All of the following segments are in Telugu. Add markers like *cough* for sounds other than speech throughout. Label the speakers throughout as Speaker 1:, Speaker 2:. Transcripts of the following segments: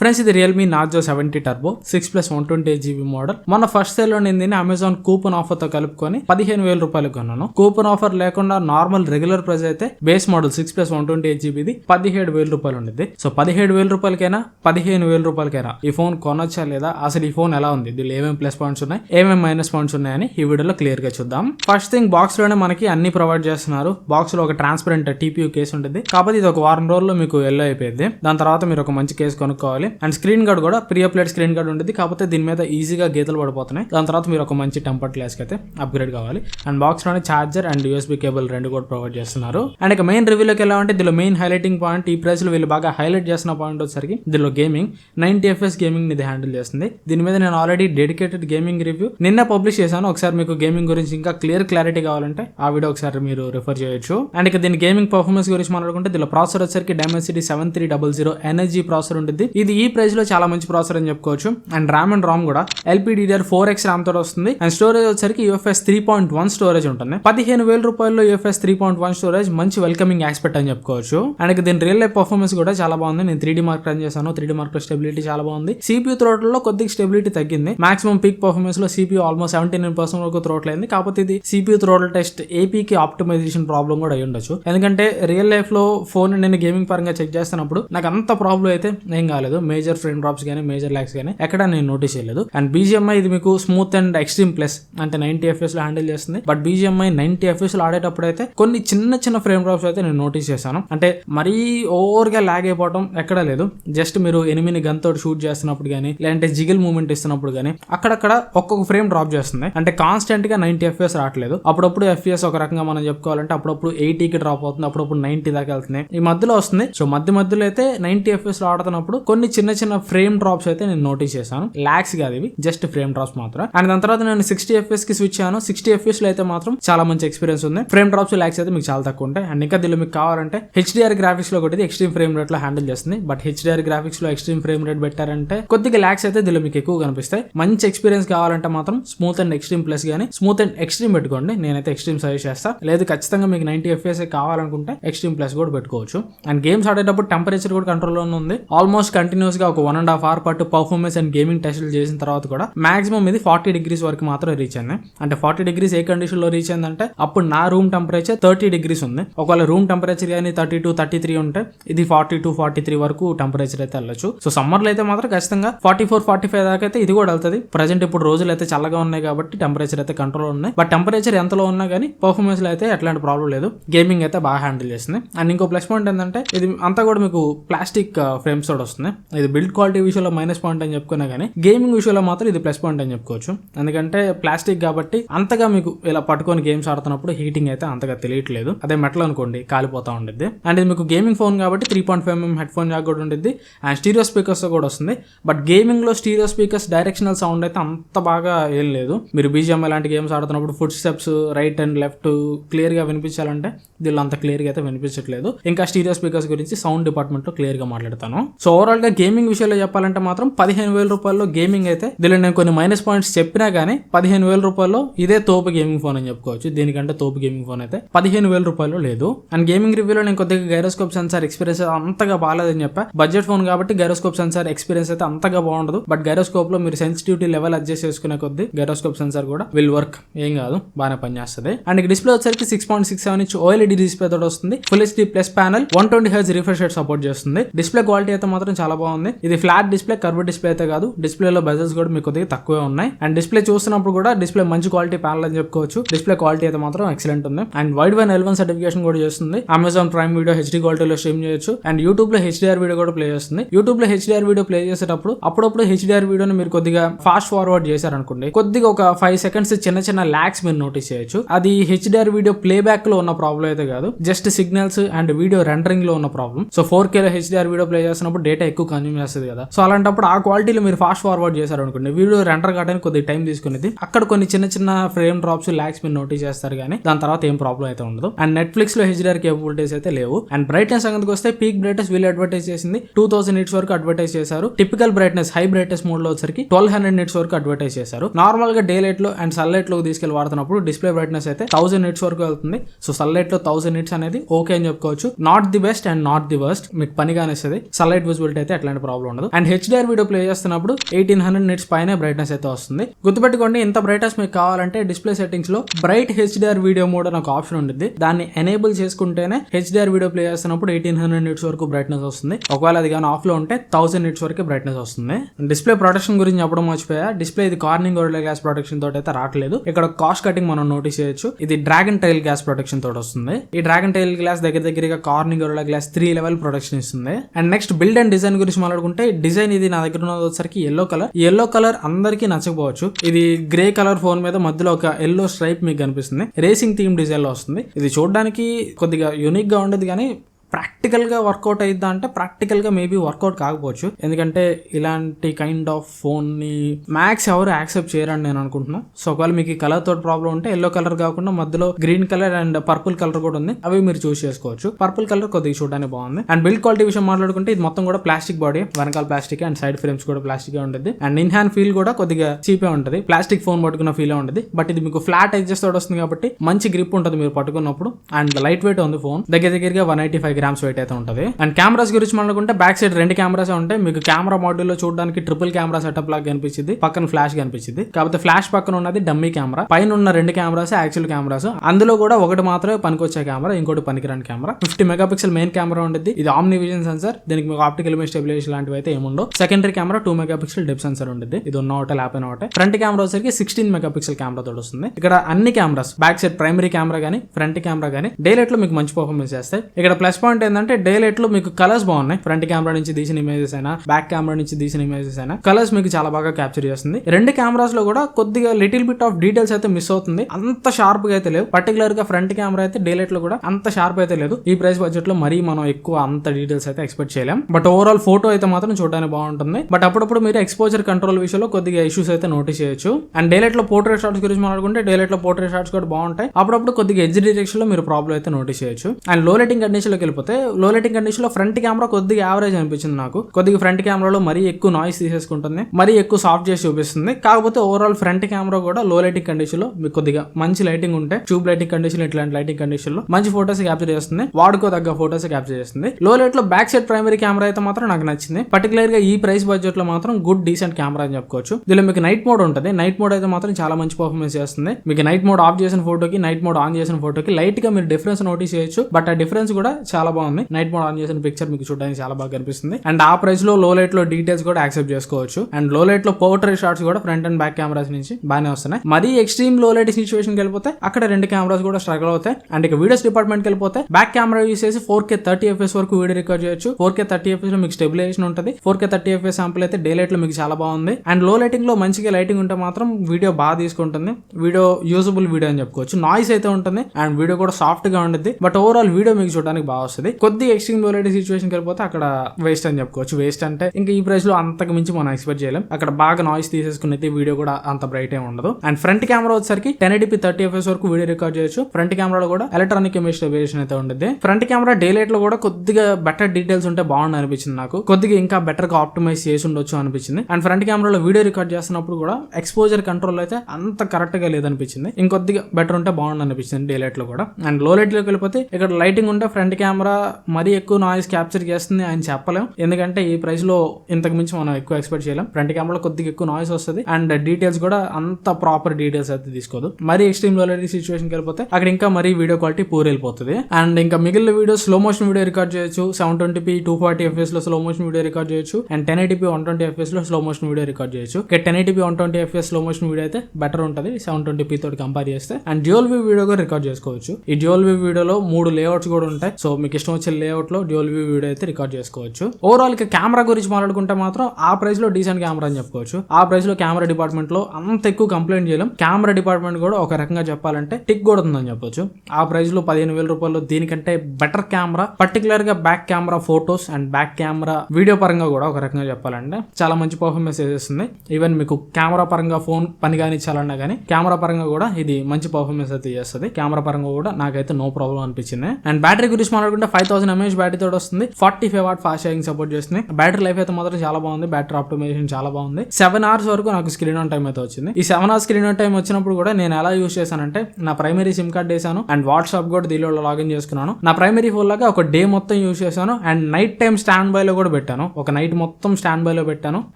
Speaker 1: ఫ్రెండ్స్ ఇది Realme Narzo seventy turbo six plus one twenty eight GB model మన ఫస్ట్ సేల్లో నింది అమెజాన్ కూపన్ ఆఫర్తో కలుపుకొని పదిహేను వేల రూపాయలు కొన్నాను. కూపన్ ఆఫర్ లేకుండా నార్మల్ రెగ్యులర్ ప్రైస్ అయితే base model six plus one twenty eight జీబీది పదిహేడు వేల రూపాయలు ఉండేది సో పదిహేడు వేల రూపాయలకైనా పదిహేను వేల రూపాయలకైనా ఈ ఫోన్ కొనొచ్చా లేదా? అసలు ఈ ఫోన్ ఎలా ఉంది? దీనిలో ఏమేమి ప్లస్ పాయింట్స్ ఉన్నాయి? ఏమేమి మైనస్ పాయింట్స్ ఉన్నాయని ఈ వీడియోలో క్లియర్గా చూద్దాం. ఫస్ట్ థింగ్ బాక్స్లోనే మనకి అన్ని ప్రొవైడ్ చేస్తున్నారు. బాక్స్లో ఒక ట్రాన్స్పరెంట్ టీపీయూ కేసు ఉంటుంది కాబట్టి ఇది ఒక వారం రోజుల్లో మీకు ఎల్లో అయిపోయింది దాని తర్వాత మీరు ఒక మంచి కేసు కొనుక్కోవాలి. అండ్ స్క్రీన్ గార్డ్ కూడా ప్రీ అప్లైడ్ స్క్రీన్ గార్డ్ ఉంటుంది కాకపోతే దీని మీద ఈజీగా గీతలు పడిపోతున్నాయి. దాని తర్వాత మీరు ఒక మంచి టెంపర్ గ్లాస్ అయితే అప్గ్రేడ్ కావాలి. అండ్ బాక్స్లోనే చార్జర్ అండ్ యూఎస్బీ కేబుల్ రెండు కూడా ప్రొవైడ్ చేస్తున్నారు. అండ్ ఇక మెయిన్ రివ్యూలోకి ఎలా అంటే దీనిలో మెయిన్ హైలైటింగ్ పాయింట్ ఈ ప్రైస్లో వీళ్ళు బాగా హైలైట్ చేసిన పాయింట్ వచ్చేసరికి దీనిలో గేమింగ్. నైన్టీ ఎఫ్ఎస్ గేమింగ్ ఇది హ్యాండిల్ చేస్తుంది. దీని మీద నేను ఆల్రెడీ డెడికేటెడ్ గేమింగ్ రివ్యూ నిన్న పబ్లిష్ చేశాను. ఒకసారి మీకు గేమింగ్ గురించి ఇంకా క్లియర్ క్లారిటీ కావాలంటే ఆ వీడియో ఒకసారి మీరు రిఫర్ చేయొచ్చు. అండ్ ఇక దీని గేమింగ్ పర్ఫార్మెన్స్ గురించి మాట్లాడుకుంటే దీనిలో ప్రాసెసర్ వచ్చరికి Dimensity seven three double zero energy processor ఉంటుంది ఇది ఈ ప్రైస్లో చాలా మంచి ప్రాసెసర్ అని చెప్పుకోవచ్చు. అండ్ ర్యామ్ అండ్ రామ్ కూడా. ఎల్పీడీఆర్ ఫోర్ ఎక్స్ ర్యామ్ తోటి వస్తుంది. అండ్ స్టోరేజ్ వచ్చరికి UFS three point one storage ఉంటుంది. పదిహేను వేల రూపాయల్లో UFS three point one storage మంచి వెల్కమింగ్ ఆస్పెక్ట్ అని చెప్పుకోవచ్చు. అండ్ దీని రియల్ లైఫ్ పర్ఫార్మెన్స్ కూడా చాలా బాగుంది. నేను త్రీ డి మార్క్ రన్ చేశాను. త్రీ డి మార్క్ స్టెబిలిటీ చాలా బాగుంది. సిపియూ త్రోట్లో కొద్దిగా స్టెబిలిటీ తగ్గింది. Maximum peak పర్ఫార్మెన్స్లో CPU almost seventy nine percent వరకు త్రోట్లైంది కాకపోతే ఇది సిపియూ త్రోటల్ టెస్ట్ ఏపీకి ఆప్టిమైజేషన్ ప్రాబ్లం కూడా అయి ఉండొచ్చు. ఎందుకంటే రియల్ లైఫ్లో ఫోన్ నేను గేమింగ్ పరంగా చెక్ చేస్తున్నప్పుడు నాకు అంత ప్రాబ్లం అయితే ఏం కాలేదు. మేజర్ ఫ్రేమ్ డ్రాప్స్ కానీ మేజర్ ల్యాక్స్ కానీ ఎక్కడ నేను నోటీస్ చేయలేదు. అండ్ బీజిఎంఐ ఇది మీకు స్మూత్ అండ్ ఎక్స్ట్రీమ్ ప్లస్ అంటే నైన్టీ ఎఫ్ఎస్లో హ్యాండిల్ చేస్తుంది. బట్ బీజిఎంఐ నైన్టీ ఎఫ్ఎస్లో ఆడేటప్పుడు అయితే కొన్ని చిన్న చిన్న ఫ్రేమ్ డ్రాప్స్ అయితే నేను నోటీస్ చేశాను. అంటే మరీ ఓవర్గా లాగ్ అయిపోవడం ఎక్కడ లేదు. జస్ట్ మీరు ఎనిమిది గంతో షూట్ చేస్తున్నప్పుడు కానీ లేదంటే జిగిల్ మూమెంట్ ఇస్తున్నప్పుడు కానీ అక్కడక్కడ ఒక్కొక్క ఫ్రేమ్ డ్రాప్ చేస్తుంది. అంటే కాన్స్టెంట్గా నైన్టీ ఎఫ్ఎస్ రావట్లేదు. అప్పుడప్పుడు ఎఫ్ఎస్ ఒక రకంగా మనం చెప్పుకోవాలంటే అప్పుడప్పుడు ఎయిటీకి డ్రాప్ అవుతుంది అప్పుడప్పుడు నైన్టీ దాకా వెళ్తుంది. ఈ మధ్యలో వస్తుంది. సో మధ్య మధ్యలో అయితే నైన్టీ ఎఫ్ఎస్లో ఆడుతున్నప్పుడు కొన్ని చిన్న చిన్న ఫ్రేమ్ డ్రాప్స్ అయితే నేను నోటీస్ చేశాను. లాక్స్ కాదు ఇవి జస్ట్ ఫ్రేమ్ డ్రాప్స్ మాత్రం అండ్ దాని తర్వాత నేను సిక్స్టీ ఎఫ్ఎస్కి స్విచ్ అయ్యాను. సిక్స్టీ ఎఫ్ఎస్లో అయితే మాత్రం చాలా మంచి ఎక్స్పీరియన్స్ ఉంది. ఫ్రేమ్ డ్రాప్స్ లాక్స్ అయితే మీకు చాలా తక్కువ ఉంటాయి. అండ్ ఇంకా దీనిలో మీకు కావాలంటే హెచ్డిఆర్ గ్రాఫిక్స్లో ఒకటి ఎక్స్ట్రీమ్ ఫ్రేమ్ రేట్లో హ్యాండిల్ చేస్తుంది. బట్ హెచ్డిఆర్ గ్రాఫిక్స్లో ఎక్స్ట్రీమ్ ఫ్రేమ్ రేట్ పెట్టారంటే కొద్దిగా లాక్స్ అయితే దీనిలో మీకు ఎక్కువ కనిపిస్తాయి. మంచి ఎక్స్పీరియన్స్ కావాలంటే మాత్రం స్మూత్ అండ్ ఎక్స్ట్రీమ్ ప్లస్ కానీ స్మూత్ అండ్ ఎక్స్ట్రీమ్ పెట్టుకోండి. నేనైతే ఎక్స్ట్రీమ్ సజెస్ట్ చేస్తా. లేదు ఖచ్చితంగా మీకు నైన్టీ ఎఫ్ఎస్ కావాలనుకుంటే ఎక్స్ట్రీమ్ ప్లస్ కూడా పెట్టుకోవచ్చు. అండ్ గేమ్స్ ఆడేటప్పుడు టెంపరేచర్ కూడా కంట్రోల్లో ఉంది. ఆల్మోస్ట్ కంటిన్యూ గా ఒక వన్ అండ్ హాఫ్ అవర్ పాటు పర్ఫార్మెన్స్ అండ్ గేమింగ్ టెస్ట్లు చేసిన తర్వాత కూడా మాక్సిమం ఇది ఫార్టీ డిగ్రీస్ వరకు మాత్రం రీచ్ అయింది. అంటే ఫార్టీ డిగ్రీస్ ఏ కండిషన్లో రీచ్ అయిందంటే అప్పుడు నా రూమ్ టెంపరేచర్ థర్టీ డిగ్రీస్ ఉంది. ఒకవేళ రూమ్ టెంపరేచర్ కానీ థర్టీ టూ థర్టీ త్రీ ఉంటే ఇది ఫార్టీ టూ ఫార్టీ త్రీ వరకు టెంపరేచర్ అయితే వెళ్ళొచ్చు. సో సమ్మర్లో అయితే మాత్రం ఖచ్చితంగా ఫార్టీ ఫోర్ ఫార్టీ ఫైవ్ దాకా అయితే ఇది కూడా వెళ్తుంది. ప్రజెంట్ ఇప్పుడు రోజులు అయితే చల్లగా ఉన్నాయి కాబట్టి టెంపరేచర్ అయితే కంట్రోల్ ఉన్నాయి. బట్ టెంపరేచర్ ఎంతలో ఉన్నా కానీ పర్ఫార్మెన్స్లో అయితే ఎట్లాంటి ప్రాబ్లం లేదు. గేమింగ్ అయితే బాగా హ్యాండిల్ చేస్తుంది అండ్ ఇంకో ప్లస్ పాయింట్ ఏంటంటే ఇది అంతా కూడా మీకు ప్లాస్టిక్ ఫ్రేమ్స్ తోడు వస్తుంది. ఇది బిల్డ్ క్వాలిటీ విషయంలో మైనస్ పాయింట్ అని చెప్పుకున్నా కానీ గేమింగ్ విషయంలో మాత్రం ఇది ప్లస్ పాయింట్ అని చెప్పుకోవచ్చు. ఎందుకంటే ప్లాస్టిక్ కాబట్టి అంతగా మీకు ఇలా పట్టుకొని గేమ్స్ ఆడుతున్నప్పుడు హీటింగ్ అయితే అంతగా తెలియట్లేదు. అదే మెటల్ అనుకోండి కాలిపోతా ఉండిద్ది. అండ్ ఇది మీకు గేమింగ్ ఫోన్ కాబట్టి three point five mm headphone jack కూడా ఉంటుంది అండ్ స్టీరియో స్పీకర్స్ కూడా వస్తుంది. బట్ గేమింగ్లో స్టీరియో స్పీకర్స్ డైరెక్షనల్ సౌండ్ అయితే అంత బాగా ఏం లేదు. మీరు బీజిఎం లాంటి గేమ్స్ ఆడుతున్నప్పుడు footsteps right and left క్లియర్గా వినిపించాలంటే దీనిలో అంత క్లియర్గా అయితే వినిపించట్లేదు. ఇంకా స్టీరియో స్పీకర్స్ గురించి సౌండ్ డిపార్ట్మెంట్లో క్లియర్గా మాట్లాడతాను. సో ఓవరాల్గా గేమింగ్ విషయంలో చెప్పాలంటే మాత్రం పదిహేను వేల రూపాయల్లో గేమింగ్ అయితే దీనిలో నేను కొన్ని మైనస్ పాయింట్స్ చెప్పినా కానీ పదిహేను వేల రూపాయల్లో ఇదే తోపు గేమింగ్ ఫోన్ అని చెప్పుకోవచ్చు. దీనికంటే తోపు గేమింగ్ ఫోన్ అయితే పదిహేను వేల రూపాయలు లేదు. అండ్ గేమింగ్ రివ్యూలో నేను కొద్దిగా గైరోస్కోప్ సెన్సార్ ఎక్స్పీరియన్స్ అంతగా బాగాలేదని చెప్పా. బడ్జెట్ ఫోన్ కాబట్టి గైరోస్కోప్ సెన్సార్ ఎక్స్పీరియన్స్ అయితే అంతగా బాగుండదు. బట్ గైరోస్కోప్లో మీరు సెన్సిటివిటీ లెవెల్ అడ్జస్ట్ చేసుకునే కొద్ది గైరోస్కోప్ సెన్సార్ కూడా విల్ వర్క్. ఏం కాదు బాగానే పనిచేస్తుంది. అండ్ డిస్ప్లే వచ్చేసరికి six point six seven inch OLED display తోటి వస్తుంది. Full HD plus panel one twenty H refresh rate support చేస్తుంది. డిస్ప్లే క్వాలిటీ అయితే మాత్రం చాలా బాగుంది. ఇది ఫ్లాట్ డిస్ప్లే కర్వ్ డిస్ప్లే అయితే కాదు. డిస్ప్లేలో బజెస్ కూడా మీకు కొద్దిగా తక్కువే ఉన్నాయి. అండ్ డిస్ప్లే చూస్తున్నప్పుడు కూడా డిస్ప్లే మంచి క్వాలిటీ ప్యానల్ అని చెప్పుకోవచ్చు. డిస్ప్లే క్వాలిటీ అయితే మాత్రం ఎక్సలెంట్ ఉంది. And Widevine L one certification కూడా చేస్తుంది. అమెజాన్ ప్రైమ్ వీడియో హెచ్డి క్వాలిటీలో స్ట్రీమ్ చేయొచ్చు. అండ్ యూట్యూబ్లో హెచ్డిఆర్ వీడియో కూడా ప్లే చేస్తుంది. యూట్యూబ్లో హెచ్డిఆర్ వీడియో ప్లే చేసేటప్పుడు అప్పుడప్పుడు హెచ్డిఆర్ వీడియోని మీరు కొద్దిగా ఫాస్ట్ ఫార్వర్డ్ చేశారనుకోండి. కొద్దిగా ఒక ఫైవ్ సెకండ్స్ చిన్న చిన్న ల్యాక్స్ మీరు నోటీస్ చేయొచ్చు. అది హెచ్డిఆర్ వీడియో ప్లే బ్యాక్లో ఉన్న ప్రాబ్లం అయితే కాదు. జస్ట్ సిగ్నల్స్ అండ్ వీడియో రెండరింగ్లో ఉన్న ప్రాబ్లం సో ఫోర్ కేలో హెచ్డిఆర్ వీడియో ప్లే చేసినప్పుడు డేటా ఎక్కువ కన్జ్యూమ్ చేస్తుంది కదా. సో అలాంటప్పుడు ఆ క్వాలిటీలో మీరు ఫాస్ట్ ఫార్వర్డ్ చేశారు అనుకోండి వీడియో రెండర్ కావడానికి కొద్దిగా టైం తీసుకునేది. అక్కడ కొన్ని చిన్న చిన్న ఫ్రేమ్ డ్రాప్స్ ల్యాక్స్ మీరు నోటీస్ చేస్తారు కానీ దాని తర్వాత ఏం ప్రాబ్లం అయితే ఉండదు. అండ్ నెట్ఫ్లిక్స్లో హెచ్డిఆర్ కేపబిలిటీస్ అయితే లేవు. అండ్ బ్రైట్నెస్ సంగతికి వస్తే పీక్ బ్రైట్నెస్ వీళ్ళు అడ్వర్టైజ్ చేసింది. టూ థౌసండ్ నిట్స్ వరకు అడ్వర్టైజ్ చేశారు. టిపికల్ బ్రైట్నెస్ హై బ్రైట్నెస్ మోడ్లో వచ్చరికి ట్వెల్వ్ హండ్రెడ్ నిట్స్ వరకు అడ్వర్టైజ్ చేశారు. నార్మల్గా డే లైట్లో అండ్ సన్ లైట్లో తీసుకెళ్ళి వాడుతున్నప్పుడు డిస్ప్లే బ్రైట్నెస్ అయితే థౌసండ్ నిట్స్ వరకు వెళ్తుంది. సో సన్ లైట్లో థౌసండ్ నిట్స్ అనేది ఓకే అని చెప్పుకోవచ్చు. Not the best and not the worst మీకు పని కానిస్తుంది సన్ లైట్ విజిబిలిటీ అయితే అట్లా ఎట్లాంటి ప్రాబ్లం ఉండదు. అండ్ హెచ్డిఆర్ వీడియో ప్లే చేస్తున్నప్పుడు ఎయిటీన్ హండ్రెడ్ నిట్స్ పైన బ్రైట్నెస్ అయితే వస్తుంది. గుర్తుపెట్టుకోండి ఇంత బ్రైట్నెస్ మీకు కావాలంటే డిస్ప్లే సెట్టింగ్స్లో బ్రైట్ హెచ్డిఆర్ వీడియో మోడ్ అని ఒక ఆప్షన్ ఉంటుంది దాన్ని ఎనేబుల్ చేసుకుంటేనే హెచ్డిఆర్ వీడియో ప్లే చేస్తున్నప్పుడు ఎయిటీన్ హండ్రెడ్ నిట్స్ వరకు బ్రైట్నెస్ వస్తుంది. ఒకవేళ అది కానీ ఆఫ్లో ఉంటే థౌసండ్ నిట్స్ వరకు బ్రైట్నెస్ వస్తుంది. డిస్ప్లే ప్రొటెక్షన్ గురించి చెప్పడం మర్చిపోయా? డిస్ప్లే ఇది కార్నింగ్ గొరిల్లా గ్యాస్ ప్రొటెక్షన్ తోటి అయితే రావట్లేదు. ఇక్కడ కాస్ట్ కటింగ్ మనం నోటీస్ చేయొచ్చు. ఇది డ్రాగన్ టైల్ గ్యాస్ ప్రొటెక్షన్ తోటి వస్తుంది. ఈ డ్రాగన్ టైల్ గ్లాస్ దగ్గర దగ్గరగా Corning Gorilla Glass three level protection ఇస్తుంది. And next build and design గురించి మాట్లాడుకుంటే డిజైన్ ఇది నా దగ్గర ఉన్నది వచ్చరికి ఎల్లో కలర్ ఎల్లో కలర్ అందరికీ నచ్చకపోవచ్చు. ఇది గ్రే కలర్ ఫోన్ మీద మధ్యలో ఒక ఎల్లో స్ట్రైప్ మీకు కనిపిస్తుంది. రేసింగ్ థీమ్ డిజైన్లో వస్తుంది. ఇది చూడడానికి కొద్దిగా యూనిక్గా ఉండదు కానీ ప్రాక్టికల్గా వర్కౌట్ అయిద్దా అంటే ప్రాక్టికల్గా మేబీ వర్కౌట్ కాకపోవచ్చు. ఎందుకంటే ఇలాంటి కైండ్ ఆఫ్ ఫోన్ని మ్యాక్స్ ఎవరు యాక్సెప్ట్ చేయరని నేను అనుకుంటున్నాను సో ఒకవేళ మీకు ఈ కలర్ తోటి ప్రాబ్లం ఉంటే ఎల్లో కలర్ కాకుండా మధ్యలో green colour and purple colour కూడా ఉంది. అవి మీరు చూస్ చేసుకోవచ్చు. పర్పుల్ కలర్ కొద్దిగా చూడడానికి బాగుంది. అండ్ బిల్డ్ క్వాలిటీ విషయం మాట్లాడుకుంటే ఇది మొత్తం కూడా ప్లాస్టిక్ బాడీ వెనకాల ప్లాస్టిక్ అండ్ సైడ్ ఫ్రేమ్స్ కూడా ప్లాస్టిక్ ఉంటుంది అండ్ ఇన్ హ్యాండ్ ఫీల్ కూడా కొద్దిగా చీపే ఉంటుంది. ప్లాస్టిక్ ఫోన్ పట్టుకున్న ఫీల్ ఉంటుంది బట్ ఇది మీకు ఫ్లాట్ ఎడ్జెస్ తోటి వస్తుంది కాబట్టి మంచి గ్రిప్ ఉంటుంది మీరు పట్టుకున్నప్పుడు. అండ్ లైట్ వెయిట్ ఉంది ఫోన్ దగ్గర దగ్గరగా one eighty five grams weight అయితే ఉంటుంది. అండ్ కెమెరాస్ గురించి మాట్లాడుకుంటే బ్యాక్ సైడ్ రెండు కెమెరాస్ ఉంటాయి. మీకు కెమెరా మాడ్యూల్లో చూడడానికి ట్రిపుల్ కెమెరా సెటప్ లాగా కనిపించింది పక్కన ఫ్లాష్ కనిపించింది కాకపోతే ఫ్లాష్ పక్కన ఉన్నది డమ్మీ కెమెరా పైన ఉన్న రెండు కెమెరాస్ యాక్చువల్ కెమెరాస్ అందులో కూడా ఒకటి మాత్రమే పనికొచ్చే కెమెరా ఇంకోటి పనికిరాని camera fifty megapixel main camera ఉంటుంది ఇది ఆమ్ని విజన్ సెన్సర్ దీనికి మీకు ఆప్టికల్ ఇమేజ్ స్టెబిలైజేషన్ లాంటివి అయితే ఏముండవు. Secondary camera two megapixel depth sensor ఉంటుంది ఇది ఉన్న ఒకటే లేకపోయిన ఒకటే. ఫ్రంట్ కెమెరా వచ్చేసరికి సిక్స్టీన్ మెగా పిక్సెల్ కెమెరా తోడు వస్తుంది. ఇక్కడ అన్ని cameras back side primary camera కానీ ఫ్రంట్ కెమెరా కానీ డైలైట్లో మీకు మంచి పర్ఫార్మెన్స్ చేస్తాయి. ఇక్కడ ప్లస్ పాయింట్ ఏంటంటే డే లైట్లో మీకు కలర్స్ బాగున్నాయి. ఫ్రంట్ కెమెరా నుంచి తీసిన ఇమేజెస్ అయినా బ్యాక్ కెమెరా నుంచి తీసిన ఇమేజెస్ అయినా కలర్స్ మీకు చాలా బాగా క్యాప్చర్ చేస్తుంది. రెండు కెమెరాస్లో కూడా కొద్దిగా లిటిల్ బిట్ ఆఫ్ డీటెయిల్స్ అయితే మిస్ అవుతుంది. అంత షార్ప్గా అయితే లేవు. పర్టికులర్గా ఫ్రంట్ కెమెరా అయితే డే లైట్లో కూడా అంత షార్ప్ అయితే లేదు. ఈ ప్రైస్ బడ్జెట్లో మరీ మనం ఎక్కువ అంత డీటెయిల్స్ అయితే ఎక్స్పెక్ట్ చేయలేం. బట్ ఓవరాల్ ఫోటో అయితే మాత్రం చూడడానికి బాగుంటుంది. బట్ అప్పుడప్పుడు మీరు ఎక్స్పోజర్ కంట్రోల్ విషయంలో కొద్దిగా ఇష్యూస్ అయితే నోటీస్ చేయొచ్చు. అండ్ డే లైట్లో పోర్ట్రేట్ షాట్స్ గురించి మాట్లాడుకుంటే డే లైట్లో పోర్ట్రేట్ షాట్స్ కూడా బాగుంటాయి. అప్పుడప్పుడు కొద్దిగా ఎడ్జ్ డిరెక్షన్లో మీరు ప్రాబ్లం అయితే నోటీస్ చేయొచ్చు. అండ్లో లైటింగ్ కండిషన్లోకి వెళ్ళిపోతే లో లైటింగ్ కండిషన్లో ఫ్రంట్ కెమెరా కొద్దిగా యావరేజ్ అనిపించింది నాకు. కొద్దిగా ఫ్రంట్ కెమెరాలో మరీ ఎక్కువ నాయిస్ తీసేసుకుంటుంది మరీ ఎక్కువ సాఫ్ట్ చేసి చూపిస్తుంది. కాకపోతే ఓవరాల్ ఫ్రంట్ కెమెరా కూడా లో లైటింగ్ కండిషన్లో మీకు కొద్దిగా మంచి లైటింగ్ ఉంటే ట్యూబ్ లైటింగ్ కండిషన్ ఇట్లాంటి లైటింగ్ కండిషన్లో మంచి ఫోటోస్ క్యాప్చర్ చేస్తుంది వాడుకో తగ్గ ఫోటోస్ క్యాప్చర్ చేస్తుంది. లో లైట్లో బ్యాక్ సైడ్ ప్రైమరీ కెమెరా అయితే మాత్రం నాకు నచ్చింది. పర్టికులర్గా ఈ ప్రైస్ బడ్జెట్లో మాత్రం గుడ్ డీసెంట్ కెమెరా అని చెప్పుకోవచ్చు. దీనిలో మీకు నైట్ మోడ్ ఉంటుంది. నైట్ మోడ్ అయితే మాత్రం చాలా మంచి పర్ఫార్మెన్స్ చేస్తుంది. మీకు నైట్ మోడ్ ఆఫ్ చేసిన ఫోటోకి నైట్ మోడ్ ఆన్ చేసిన ఫోటోకి లైట్గా మీరు డిఫరెన్స్ నోటీస్ చేయొచ్చు. బట్ ఆ డిఫరెన్స్ కూడా చాలా చాలా బాగుంది. నైట్ మోడ్ ఆన్ చేసిన పిక్చర్ మీకు చూడడానికి చాలా బాగా కనిపిస్తుంది. అండ్ ఆ ప్రైస్లో లో లైట్లో డీటెయిల్స్ కూడా యాక్సెప్ట్ చేసుకోవచ్చు. అండ్లో లైట్లో పోర్ట్రేట్ షాట్స్ కూడా ఫ్రంట్ అండ్ బ్యాక్ కెమెరాస్ నుంచి బాగానే వస్తున్నాయి. మరీ ఎక్స్ట్రీమ్లో లైట్ సిచువేషన్ వెళ్ళిపోతే అక్కడ రెండు కెమెరాస్ కూడా స్ట్రగల్ అవుతాయి. అండ్ ఇక వీడియోస్ డిపార్ట్మెంట్ వెళ్ళిపోతే బ్యాక్ కెమెరా యూస్ చేసి ఫోర్ కే థర్టీ ఎఫ్ఎస్ వరకు వీడియో రికార్డ్ చేయొచ్చు. ఫోర్ కే థర్టీ ఎఫ్ఎస్లో మీకు స్టెబిలైజేషన్ ఉంటుంది. Four K thirty FPS sample అయితే డే లైట్లో మీకు చాలా బాగుంది. అండ్లో లైటింగ్లో మంచిగా లైటింగ్ ఉంటే మాత్రం వీడియో బాగా తీసుకుంటుంది. వీడియో యూజబుల్ వీడియో అని చెప్పుకోవచ్చు. నాయిస్ అయితే ఉంటుంది. అండ్ వీడియో కూడా సాఫ్ట్గా ఉంటుంది బట్ ఓవరాల్ వీడియో మీకు చూడడానికి బాగా వస్తుంది కొద్ది ఎక్స్ట్రీమ్లో లైట్ సిచువేషన్ వెళ్ళిపోతే అక్కడ వేస్ట్ అని చెప్పుకోవచ్చు. వేస్ట్ అంటే ఇంకా ఈ ప్రైస్లో అంతకు మించి మనం ఎక్స్పెక్ట్ చేయలేం. అక్కడ బాగా నాయిస్ తీసేసుకుని అయితే వీడియో కూడా అంత బ్రైట్ ఏమి ఉండదు. అండ్ ఫ్రంట్ కెమెరా వచ్చేసరికి ten eighty p thirty FPS వరకు వీడియో రికార్డ్ చేయొచ్చు. ఫ్రంట్ కెమెరాలో కూడా ఎలక్ట్రానిక్ ఇమేజ్ స్టెబిలేషన్ అయితే ఉంటుంది ఫ్రంట్ కెమెరా డే లైట్లో కూడా కొద్దిగా బెటర్ డీటెయిల్స్ ఉంటే బాగుంది అనిపించింది నాకు. కొద్దిగా ఇంకా బెటర్గా ఆప్టిమైజ్ చేసి ఉండొచ్చు అనిపించింది. అండ్ ఫ్రంట్ కెమెరాలో వీడియో రికార్డ్ చేస్తున్నప్పుడు కూడా ఎక్స్పోజర్ కంట్రోల్ అయితే అంత కరెక్ట్గా లేదనిపించింది. ఇంకొద్దిగా బెటర్ ఉంటే బాగుంది అనిపించింది డే లైట్లో కూడా. అండ్లో లైట్లోకి వెళ్ళిపోతే ఇక్కడ లైటింగ్ ఉంటే ఫ్రంట్ కెమెరా మరీ ఎక్కువ నాయిస్ క్యాప్చర్ చేస్తుంది అని చెప్పలేం. ఎందుకంటే ఈ ప్రైస్లో ఇంతకు మించి మనం ఎక్కువ ఎక్స్పెక్ట్ చేయలేం. ఫ్రంట్ కెమెరాలో కొద్దిగా ఎక్కువ నాయిస్ వస్తుంది. అండ్ డీటెయిల్స్ కూడా అంత ప్రాపర్ డీటెయిల్స్ అయితే తీసుకోదు. మరీ ఎక్స్ట్రీమ్లో లైట్ వెళ్ళిపోతే అక్కడ ఇంకా మరీ వీడియో క్వాలిటీ పూర్ వెళ్ళిపోతుంది. అండ్ ఇంకా మిగిలిన video slow motion video record చేయొచ్చు. Seven twenty P two forty ఎఫ్ఎస్లో slow motion video record చేయొచ్చు. And ten eighty one twenty ఎఫ్ఎస్లో slow motion video record చేయొచ్చు. Ten eighty one twenty FPS slow motion video అయితే బెటర్ ఉంటుంది. సెవెన్ ట్వంటీ పీ తోటి కంపేర్ చేస్తే. అండ్ జియోల్ వ్యూ వీడియో కూడా రికార్డ్ చేసుకోవచ్చు. ఈ డ్యూల్ వ్యూ వీడియోలో మూడు లేఅవుట్స్ కూడా ఉంటాయి. సో మీకు ఇష్టం వచ్చే లేఅవుట్లో డ్యూల్ వ్యూ వీడియో అయితే రికార్డ్ చేసుకోవచ్చు. ఓవరాల్ ఇక కెమెరా గురించి మాట్లాడుకుంటే మాత్రం ఆ ప్రైస్లో డీసెంట్ కెమెరా అని చెప్పుకోవచ్చు. ఆ ప్రైస్లో కెమెరా డిపార్ట్మెంట్లో అంత ఎక్కువ కంప్లైంట్ చేయలేం. కెమెరా డిపార్ట్మెంట్ కూడా ఒక రకంగా చెప్పాలంటే టిక్ కూడా ఉందని చెప్పొచ్చు. ఆ ప్రైస్లో పదిహేను వేల రూపాయలు దీనికంటే బెటర్ కెమెరా పర్టికులర్గా back camera photos and back camera video పరంగా కూడా ఒక రకంగా చెప్పాలంటే చాలా మంచి పర్ఫార్మెన్స్ చేస్తుంది. ఈవెన్ మీకు కెమెరా పరంగా ఫోన్ పని కానిచ్చాలన్నా కానీ కెమెరా పరంగా కూడా ఇది మంచి పర్ఫార్మెన్స్ అయితే చేస్తుంది. కెమెరా పరంగా కూడా నాకైతే నో ప్రాబ్లం అనిపించింది. అండ్ బ్యాటరీ గురించి మాట్లాడుకుంటే ఫైవ్ థౌసండ్ ఎంఏహెచ్ బ్యాటరీ తోటి వస్తుంది. Forty five watt fast charging support చేస్తుంది. బ్యాటరీ లైఫ్ అయితే మాత్రం చాలా బాగుంది. బ్యాటరీ ఆప్టిమైజేషన్ చాలా బాగుంది. సెవెన్ అవర్స్ వరకు నాకు స్క్రీన్ ఆన్ టైం అయితే వచ్చింది. ఈ seven hours screen on time వచ్చినప్పుడు కూడా నేను ఎలా యూస్ చేశానంటే నా ప్రైమరీ సిమ్ కార్డ్ వేసాను అండ్ వాట్సాప్ కూడా దీనిలో లాగిన్ చేసుకున్నాను. నా ప్రైమరీ ఫోన్ లాగా ఒక డే మొత్తం యూస్ చేశాను and night time standby లో కూడా పెట్టాను. ఒక నైట్ మొత్తం స్టాండ్ బై లో పెట్టాను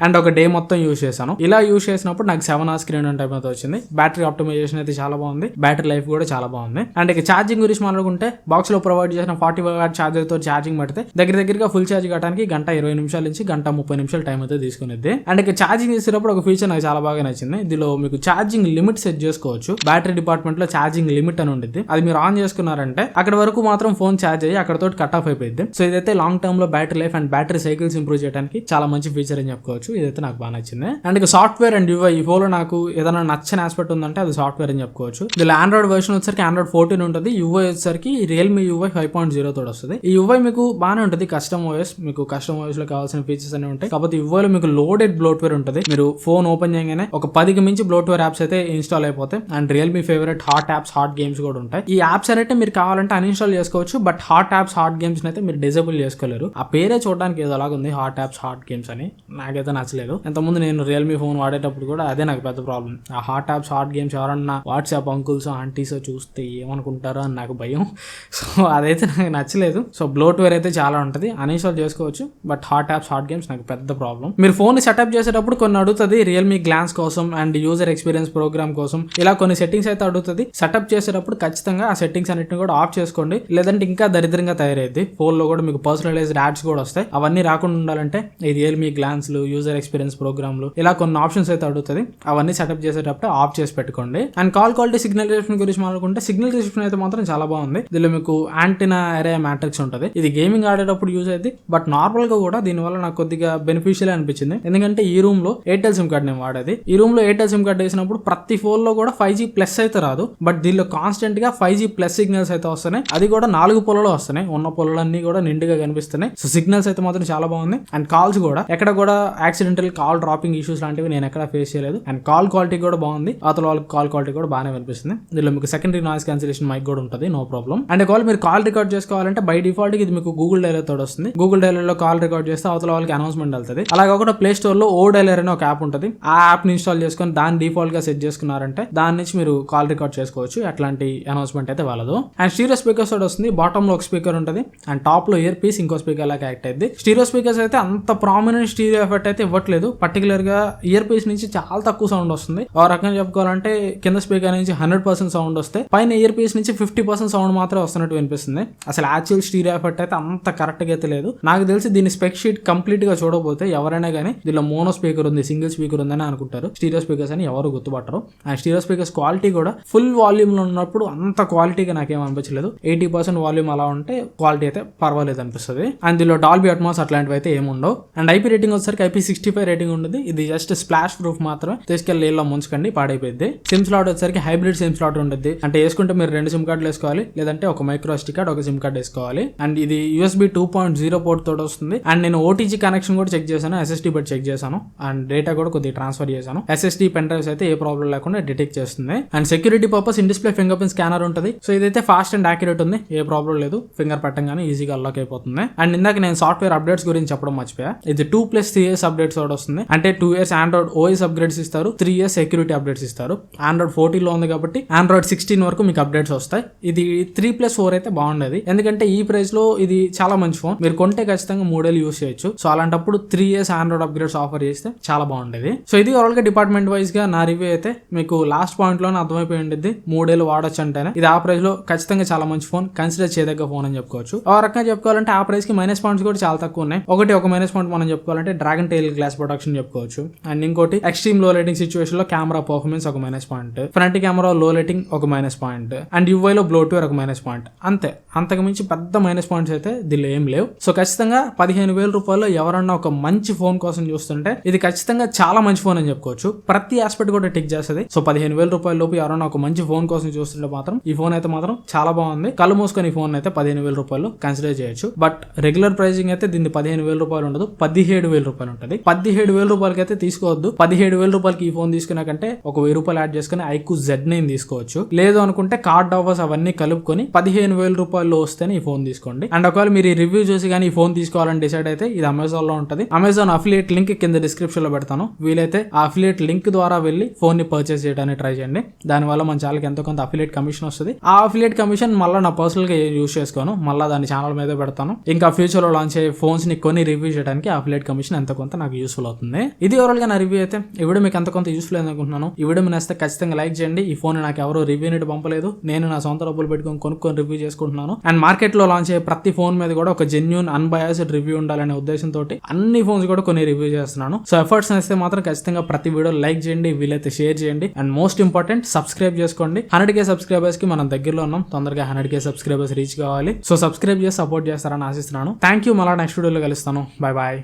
Speaker 1: అండ్ ఒక డే మొత్తం యూస్ చేశాను. ఇలా యూస్ చేసినప్పుడు నాకు seven hours screen on time అయితే వచ్చింది. బ్యాటరీ ఆప్టిమైజేషన్ అయితే చాలా బాగుంది. బ్యాటరీ లైఫ్ కూడా చాలా బాగుంది. అండ్ ఇక ఛార్జింగ్ గురించి మాట్లాడుకుంటే బాక్స్లో ప్రొవైడ్ చేసిన ఫార్టీ వాట్ ఛార్జర్తో ఛార్జింగ్ పడితే దగ్గర దగ్గరగా ఫుల్ ఛార్జ్ కావడానికి గంట ఇరవై నిమిషాల నుంచి గంట ముప్పై నిమిషాలు టైం అయితే తీసుకునేది. అండ్ ఇక ఛార్జింగ్ చేసేటప్పుడు ఒక ఫీచర్ నాకు చాలా బాగా నచ్చింది. ఇందులో మీకు ఛార్జింగ్ లిమిట్ సెట్ చేసుకోవచ్చు. బ్యాటరీ డిపార్ట్మెంట్లో ఛార్జింగ్ లిమిట్ అని ఉండేది అది మీరు ఆన్ చేసుకున్నారంటే అక్కడ వరకు మాత్రం ఫోన్ ఛార్జ్ అయ్యి అక్కడ తోటి కట్ ఆఫ్ అయిపోయింది సో ఇదైతే లాంగ్ టర్మ్లో battery life and battery cycles improve చేయడానికి చాలా మంచి ఫీచర్ అని చెప్పుకోవచ్చు. ఇదైతే నాకు బాగా నచ్చింది. అండ్ ఇక సాఫ్ట్వేర్ అండ్ యూఐ ఈ ఫోన్లో నాకు ఏదైనా నచ్చని ఆస్పెక్ట్ ఉందంటే అది సాఫ్ట్వేర్ అని చెప్పుకోవచ్చు. ఇందులో ఆండ్రాయిడ్ వర్షన్ వచ్చేసరికి ఆండ్రాయిడ్ ఫోర్టీన్ ఉంటుంది. యూఐ వచ్చేసరికి Realme UI five point zero తోడు వస్తుంది. ఈ యూఐ మీకు బాగానే ఉంటుంది. కస్టమ్ ఓఎస్ మీకు కస్టమ్ ఓఎస్లో కావాల్సిన ఫీచర్స్ అన్ని ఉంటాయి. కాకపోతే యూఐలో మీకు లోడెడ్ బ్లోట్వేర్ ఉంటుంది. మీరు ఫోన్ ఓపెన్ చేయగానే ఒక పదికి మించి బ్లోట్వేర్ యాప్స్ అయితే ఇన్స్టాల్ అయిపోతాయి. And Realme favourite hot apps hot games కూడా ఉంటాయి. ఈ యాప్స్ అయితే మీరు కావాలంటే అన్ఇన్స్టాల్ చేసుకోవచ్చు. But hot apps hot games అయితే మీరు డిజేబుల్ చేసుకోలేరు. ఆ పేరే చూడడానికి ఏదో అలాగ ఉంది. హాట్ యాప్స్ హాట్ గేమ్స్ అని. నాకైతే నచ్చలేదు. ఇంతకుముందు నేను రియల్మీ ఫోన్ వాడేటప్పుడు కూడా అదే నాకు పెద్ద ప్రాబ్లం ఆ హాట్ యాప్స్ హాట్ గేమ్స్ ఎవరన్నా వాట్సాప్ అంకుల్స్ ఆంటీస్ చూస్తే ఏమనుకుంటారో అని నాకు భయం. *laughs* సో అదైతే నాకు నచ్చలేదు. సో బ్లోట్వేర్ అయితే చాలా ఉంటుంది. అన్ఇన్స్టాల్ చేసుకోవచ్చు. But hot apps hot games నాకు పెద్ద ప్రాబ్లం మీరు ఫోన్ సెటప్ చేసేటప్పుడు కొన్ని అడుగుతుంది రియల్మీ గ్లాన్స్ కోసం అండ్ యూజర్ ఎక్స్పీరియన్స్ ప్రోగ్రామ్ కోసం. ఇలా కొన్ని సెట్టింగ్స్ అయితే అడుగుతుంది. సెటప్ చేసేటప్పుడు ఖచ్చితంగా ఆ సెట్టింగ్స్ అన్నిటిని కూడా ఆఫ్ చేసుకోండి. లేదంటే ఇంకా దరిద్రంగా తయారైద్ది. ఫోన్లో కూడా మీకు పర్సనలైజ్డ్ యాడ్స్ కూడా వస్తాయి. అవన్నీ రాకుండా ఉండాలంటే ఈ రియల్మీ గ్లాన్స్లు యూజర్ ఎక్స్పీరియన్స్ ప్రోగ్రామ్లు ఇలా కొన్ని ఆప్షన్స్ అయితే అడుగుతుంది. అవన్నీ సెటప్ చేసేటప్పుడు ఆఫ్ చేసి పెట్టుకోండి. And call quality signal reception గురించి మాట్లాడుకుంటే సిగ్నల్ రిసెప్షన్ అయితే మాత్రం చాలా బాగుంది. దీనిలో మీకు యాంటీనా అరే మ్యాట్రిక్స్ ఉంటుంది. ఇది గేమింగ్ ఆడేటప్పుడు యూజ్ అయింది బట్ నార్మల్గా కూడా దీని వల్ల నాకు కొద్దిగా బెనిఫిషియల్ అనిపించింది. ఎందుకంటే ఈ రూమ్లో ఎయిర్టెల్ సిమ్ కార్డ్ నేను వాడేది. ఈ రూమ్లో ఎయిర్టెల్ సిమ్ కార్డ్ వేసినప్పుడు ప్రతి ఫోన్లో కూడా ఫైవ్ జీ ప్లస్ అయితే రాదు. బట్ దీనిలో కాన్స్టెంట్గా ఫైవ్ జీ ప్లస్ సిగ్నల్స్ అయితే వస్తున్నాయి. అది కూడా నాలుగు పొలలో వస్తున్నాయి. ఉన్న పొలలన్నీ కూడా నిండుగా కనిపిస్తున్నాయి. సో సిగ్నల్స్ అయితే మాత్రం చాలా బాగుంది. అండ్ కాల్స్ కూడా. ఎక్కడ కూడా యాక్సిడెంటల్ కాల్ డ్రాపింగ్ ఇష్యూస్ లాంటివి నేను ఎక్కడ ఫేస్ చేయలేదు. అండ్ కాల్ క్వాలిటీ కూడా బాగుంది. అవతల వాళ్ళకి కాల్ క్వాలిటీ కూడా బాగానే వినిపిస్తుంది. దీనిలో మీకు సెకండరీ నాయిస్ క్యాన్సిలేషన్ మైక్ కూడా ఉంటుంది. నో ప్రాబ్లం అండ్ కాల్ మీరు కాల్ రికార్డ్ చేసుకోవాలంటే బై డిఫాల్ట్ ఇది మీకు గూగుల్ డైలర్ తోడు వస్తుంది. గూగుల్ డైలర్లో కాల్ రికార్డ్ చేస్తే అవతల వాళ్ళకి అనౌన్స్మెంట్ వెళ్తుంది. అలాగే కూడా ప్లే స్టోర్లో ఓ డైలర్ అనే ఒక యాప్ ఉంటుంది. ఆ యాప్ని ఇన్స్టాల్ చేసుకొని దాన్ని డిఫాల్ట్గా సెట్ చేసుకున్నారంటే దాని నుంచి మీరు కాల్ రికార్డ్ చేసుకోవచ్చు. అట్లాంటి అనౌన్స్మెంట్ అయితే వాళ్ళదు. అండ్ స్టీరియో స్పీకర్స్ తోడు వస్తుంది. బాటమ్లో ఒక స్పీకర్ ఉంటుంది. అండ్ టాప్లో ఇయర్ పీస్ ఇంకో స్పీకర్ లాగా యాక్ట్ అయింది స్టీరియో స్పీకర్స్ అయితే అంత ప్రామినెంట్ స్టీరియో ఎఫెక్ట్ అయితే ఇవ్వట్లేదు. పర్టికులర్గా ఇయర్ పీస్ నుంచి చాలా తక్కువ సౌండ్ వస్తుంది. ఆ రకంగా చెప్పుకోవాలంటే కింద స్పీకర్ నుంచి హండ్రెడ్ పర్సెంట్ సౌండ్ వస్తే పైన ఇయర్ పీస్ నుంచి ఫిఫ్టీ పర్సెంట్ సౌండ్ మాత్రమే వస్తున్నట్టు వినిపిస్తుంది. అసలు యాక్చువల్ స్టీరియో ఎఫెక్ట్ అయితే అంత కరెక్ట్గా అయితే లేదు. నాకు తెలిసి దీని స్పెక్ షీట్ కంప్లీట్గా చూడకపోతే ఎవరైనా కానీ దీనిలో మోనో స్పీకర్ ఉంది సింగిల్ స్పీకర్ ఉందని అనుకుంటారు. స్టీరియో స్పీకర్స్ అని ఎవరు గుర్తుపట్టరు. అండ్ స్టీరియో స్పీకర్స్ క్వాలిటీ కూడా ఫుల్ వాల్యూమ్లో ఉన్నప్పుడు అంత క్వాలిటీగా నాకేం అనిపించలేదు. ఎయిటీ పర్సెంట్ వాల్యూమ్ అలా ఉంటే క్వాలిటీ అయితే పర్వాలేదు అనిపిస్తుంది. అండ్ దీనిలో డాల్బీ అట్మాస్ అట్లాంటివి అయితే ఏముండవు అండ్ ఐపీ రేటింగ్ వచ్చేసరికి ఐపీ సిక్స్టీ ఫైవ్ రేటింగ్ ఉంటుంది ఇది జస్ట్ స్ప్లాష్ ప్రూఫ్ మాత్రమే. తీసుకెళ్ళి నీళ్ళలో ముంచుకండి పాడైపోయింది సిమ్ స్లాట్ వచ్చేసరికి హైబ్రిడ్ సిమ్ స్లాట్ ఉంటుంది అంటే వేసుకుంటే మీరు రెండు సిమ్ కార్డులు వేసుకోవాలి. లేదంటే ఒక మైక్రో ఎస్టీ కార్డ్ ఒక సిమ్ కార్డ్ వేసుకోవాలి. అండ్ ఇది USB two point zero port తోటి వస్తుంది. అండ్ నేను ఓటీజీ కనెక్షన్ కూడా చెక్ చేశాను. ఎస్ఎస్డి బట్ చెక్ చేశాను. అండ్ డేటా కూడా కొద్దిగా ట్రాన్స్ఫర్ చేశాను. ఎస్ఎస్డి పెన్ డ్రైవ్స్ అయితే ఏ ప్రాబ్లం లేకుండా డిటెక్ట్ చేస్తుంది. And security purpose in display fingerprint scanner ఉంటుంది. సో ఇదైతే ఫాస్ట్ అండ్ యాక్యురేట్ ఉంది. ఏ ప్రాబ్లం లేదు. ఫింగర్ పెట్టంగానే ఈజీగా అన్లాక్ అయిపోతుంది. అండ్ ఇందాక నేను సాఫ్ట్వేర్ అప్డేట్స్ గురించి చెప్పడం మర్చిపోయా. ఇది two plus three years updates కూడా వస్తుంది. అంటే two years Android OS upgrades ఇస్తారు. త్రీ ఇయర్స్ సెక్యూరిటీ అప్డేట్స్ ఇస్తారు. ఆండ్రాయిడ్ ఫోర్టీన్లో ఉంది కాబట్టి ఆండ్రాయిడ్ సిక్స్టీన్ వరకు మీకు అప్డేట్స్ వస్తాయి. ఇది త్రీ ప్లస్ ఫోర్ అయితే బాగుండేది. ఎందుకంటే ఈ ప్రైస్లో ఇది చాలా మంచి ఫోన్ మీరు కొంటే ఖచ్చితంగా మూడేళ్ళు యూస్ చేయొచ్చు. సో అలాంటప్పుడు three years Android upgrades offer చేస్తే చాలా బాగుండేది. సో ఇది ఓవరాల్గా డిపార్ట్మెంట్ వైజ్గా నా రివ్యూ అయితే మీకు లాస్ట్ పాయింట్లోనే అర్థమైపోయి ఉండేది మూడేళ్ళు వాడొచ్చు అంటేనే. ఇది ఆ ప్రైస్లో ఖచ్చితంగా చాలా మంచి ఫోన్ కన్సిడర్ చేయదగ్గ ఫోన్ అని చెప్పుకోవచ్చు. ఆ రకంగా చెప్పుకోవాలంటే ఆ ప్రైస్కి మైనస్ పాయింట్స్ కూడా చాలా తక్కువ ఉన్నాయి. ఒకటి ఒక మైనస్ పాయింట్ మనం చెప్పుకోవాలంటే డ్రాగన్ టైల్ గ్లాస్ ప్రొడక్షన్ చెప్పుకోవచ్చు. అండ్ ఇంకోటి ఎక్స్ట్రీమ్లో లైటింగ్ సిచువేషన్లో కెమెరా పర్ఫార్మెన్స్ ఒక minus point front camera low lighting ఒక మైనస్ పాయింట్ అండ్ యూఐ లో బ్లోట్వేర్ ఒక మైనస్ పాయింట్ అంతే. అంతకు మించి పెద్ద మైనస్ పాయింట్స్ అయితే దీనిలో ఏం లేవు. సో ఖచ్చితంగా పదిహేను వేల రూపాయలు ఎవరన్నా ఒక మంచి ఫోన్ కోసం చూస్తుంటే ఇది ఖచ్చితంగా చాలా మంచి ఫోన్ అని చెప్పుకోవచ్చు. ప్రతి ఆస్పెక్ట్ కూడా టిక్ చేస్తుంది. సో పదిహేను వేల రూపాయల లోపు ఎవరన్నా ఒక మంచి ఫోన్ కోసం చూస్తుంటే మాత్రం ఈ ఫోన్ అయితే మాత్రం చాలా బాగుంది. కళ్ళు మూసుకొని ఈ ఫోన్ అయితే పదిహేను వేల రూపాయలు కన్సిడర్ చేయొచ్చు. బట్ రెగ్యులర్ ప్రైసింగ్ అయితే దీన్ని పదిహేను వేల రూపాయలు ఉండదు. పదిహేడు వేల రూపాయలు ఉంటుంది. పదిహేడు వేల రూపాయలకి అయితే తీసుకోవద్దు. పదిహేడు వేల రూపాయలకి ఈ ఫోన్ తీసుకున్నాకంటే ఒక వెయ్యి రూపాయలు యాడ్ చేసుకుని ఐకు జెడ్ నైన్ తీసుకోవచ్చు. లేదు అనుకుంటే కార్డ్ ఆఫర్స్ అవన్నీ కలుపుకొని పదిహేను వేల రూపాయలు వస్తేనే కానీ ఈ ఫోన్ తీసుకోండి. అండ్ ఒకవేళ మీరు ఈ రివ్యూ చూసి కానీ ఈ ఫోన్ తీసుకోవాలని డిసైడ్ అయితే ఇది అమెజాన్లో ఉంటుంది. అమెజాన్ అఫిలియేట్ లింక్ కింద డిస్క్రిప్షన్లో పెడతాను. వీలైతే ఆ అఫిలియేట్ లింక్ ద్వారా వెళ్ళి ఫోన్ని పర్చేస్ చేయడానికి ట్రై చేయండి. దానివల్ల మన ఛానల్కి ఎంతో కొంత అఫిలియేట్ కమిషన్ వస్తుంది. ఆ అఫిలియేట్ కమిషన్ మళ్ళీ నా పర్సనల్గా యూస్ చేసుకోను. మళ్ళీ దాని ఛానల్ మీద పెడతాను. ఇంకా ఫ్యూచర్లో లాంచ్ అయ్యే ఫోన్స్ని కొన్ని రివ్యూ చేయడానికి అఫిలియేట్ కమిషన్ ఎంత కొంత నాకు యూస్ఫుల్ అవుతుంది. ఇది ఓవరాల్గా నా రివ్యూ అయితే ఈ వీడియో మీకు ఎంత కొంత యూస్ఫుల్ అనుకుంటున్నాను. ఈ వీడియో మీ నచ్చితే ఖచ్చితంగా లైక్ చేయండి. ఈ ఫోన్ నాకు ఎవరు రివ్యూ నీటి పంపలేదు. నేను నా సొంత డబ్బులు పెట్టుకొని కొనుక్కొని రివ్యూ చేసుకుంటున్నాను. అండ్ మార్కెట్ మార్కెట్లో లాంచ్ అయ్యే ప్రతి ఫోన్ మీద కూడా ఒక జెన్యున్ అన్బయాస్డ్ రివ్యూ ఉండాలనే ఉద్దేశంతో అన్ని ఫోన్స్ కూడా కొన్ని రివ్యూ చేస్తున్నాను. సో ఎఫర్ట్స్ చేస్తే మాత్రం ఖచ్చితంగా ప్రతి వీడియో లైక్ చేయండి వీలైతే షేర్ చేయండి. అండ్ మోస్ట్ ఇంపార్టెంట్ సబ్స్క్రైబ్ చేసుకోండి. హండ్రెడ్ కే సబ్స్క్రైబర్స్కి మనం దగ్గరలో ఉన్నాం. తొందరగా హండ్రెడ్ కే సబ్స్క్రైబర్స్ రీచ్ కావాలి. సో సబ్స్క్రైబ్ చేసి సపోర్ట్ చేస్తారని ఆశిస్తున్నాను. థ్యాంక్ యూ మళ్ళీ నెక్స్ట్ వీడియోలో కలుస్తాను. Bye bye